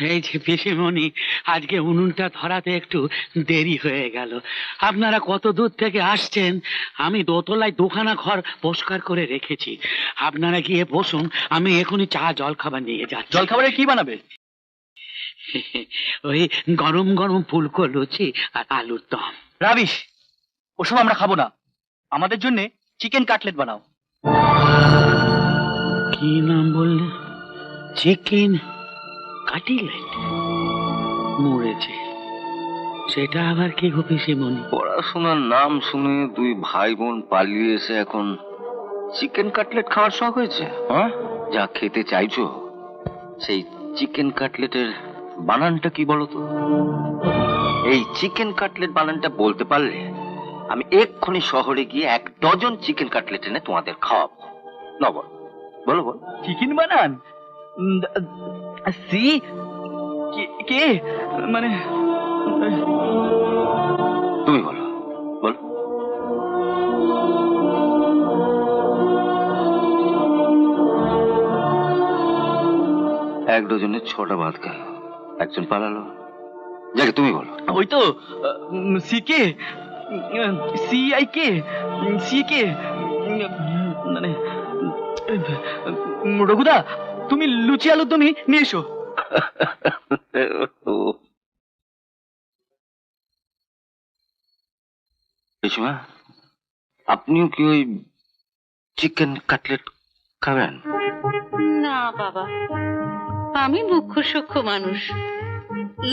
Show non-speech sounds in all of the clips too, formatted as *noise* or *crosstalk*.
এই যে পিসিমণি আজকে উনুনটা ধরাতে একটু দেরি হয়ে গেল। আপনারা কত দূর থেকে আসছেন? আমি দোতলায় দুখানা ঘর পরিষ্কার করে রেখেছি। আপনারা গিয়ে বসুন আমি এখনই চা জল খাবার নিয়ে যাচ্ছি। জলখাবারে কি বানাবে? ওই গরম গরম ফুলকো লুচি আর আলুর দম। রাবিশ ওসব আমরা খাব না। আমাদের জন্য চিকেন কাটলেট বানাও। কি নাম বললে? চিকেন? কাটিলেট মরেছে। সেটা আবার কি গো পিসিমণি পড়াশোনার নাম শুনে দুই ভাই বোন পালিয়ে এসে এখন চিকেন কাটলেট খাওয়ার শখ হয়েছে। হ্যাঁ? যা খেতে চাইছো সেই চিকেন কাটলেটের বানানটা কি বলো তো এই চিকেন কাটলেট বানানটা বলতে পারলে আমি এক্ষুনি শহরে গিয়ে এক ডজন চিকেন কাটলেট এনে তোমাদের খাওয়াবো। না বল। বলো চিকেন বানান? সি কে- মানে তুমি বলো বলো। এক ডজনে ছটা ভাত গেল একজন পালালো। যাকে তুমি বলো। ওই তো C K? C I K? C K? মানে রঘুদা? তুমি লুচি আলুর দমই নিয়ে এসো। পিসিমা আপনিও কি ওই চিকেন কাটলেট খাবেন? না বাবা। আমি মুখ্য সূক্ষ্ম মানুষ।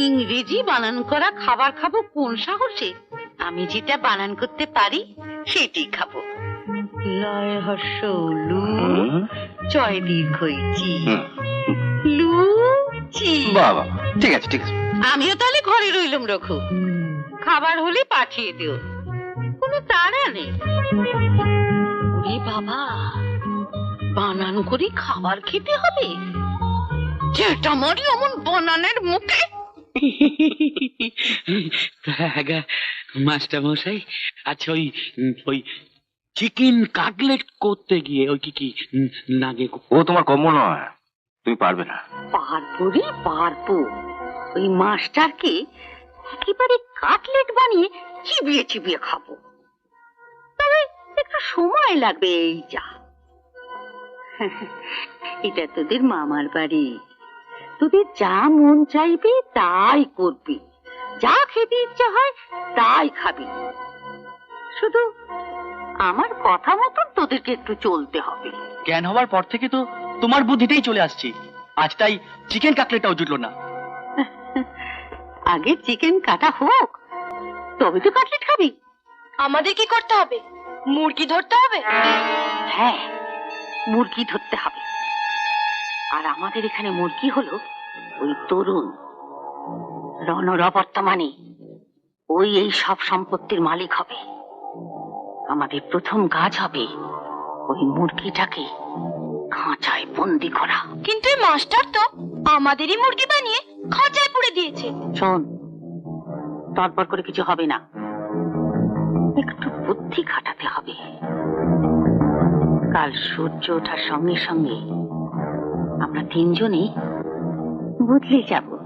ইংরেজি বানান করা খাবার খাব কোন সাহসে? আমি যেটা বানান করতে পারি সেটাই খাব। লয় হর্ষ লু চয় চি। লুচি বাহ বাহ ঠিক আছে ঠিক আছে। আমিও তাহলে ঘরে রইলাম রঘু। খাবার হলে পাঠিয়ে দিও। কোনো তাড়া নেই। ওরে বাবা বানান করে খাবার খেতে হবে? যেটা মারি অমন বানানের মুখে। মাস্টার মশাই আচ্ছা ওই ওই চিকেন কাটলেট করতে গিয়ে ওই কি কি লাগে? ও তোমার কম্য নয়। তুমি পারবে না। পারব রে পারব। ওই মাস্টারকে একেবারে কাটলেট বানিয়ে চিবিয়ে চিবিয়ে খাব। তবে একটু সময় লাগবে এই যা। *laughs* এটা তোদের মামার বাড়ি। তোদের যা মন চাইবে তাই করবি। যা খেতে ইচ্ছা হয় তাই খাবি। শুধু আমার কথা মতন তোদেরকে একটু চলতে হবে। জ্ঞান হওয়ার পর থেকে তো তোমার বুদ্ধিতেই চলে আসছি। আজ তাই চিকেন কাটলেটটাও জুটলো না। আগে চিকেন কাটা হোক তবে তো কাটলেট খাবি। আমাদের কি করতে হবে? মুরগি ধরতে হবে? হ্যাঁ মুরগি ধরতে হবে। আর আমাদের এখানে মুরগি হলো ওই তরুণ রণর বর্তমানে ওই এই সব সম্পত্তির মালিক হবে। আমাদের প্রথম কাজ হবে ওই মুরগিটাকে খাঁচায় বন্দি করা। কিন্তু এই মাস্টার তো আমাদেরই মুরগি বানিয়ে খাঁচায় পুড়ে দিয়েছে। শোন তারপর করে কিছু হবে না। একটু বুদ্ধি খাটাতে হবে। কাল সূর্য ওঠার সঙ্গে সঙ্গে আমরা তিনজনই বদলে যাব।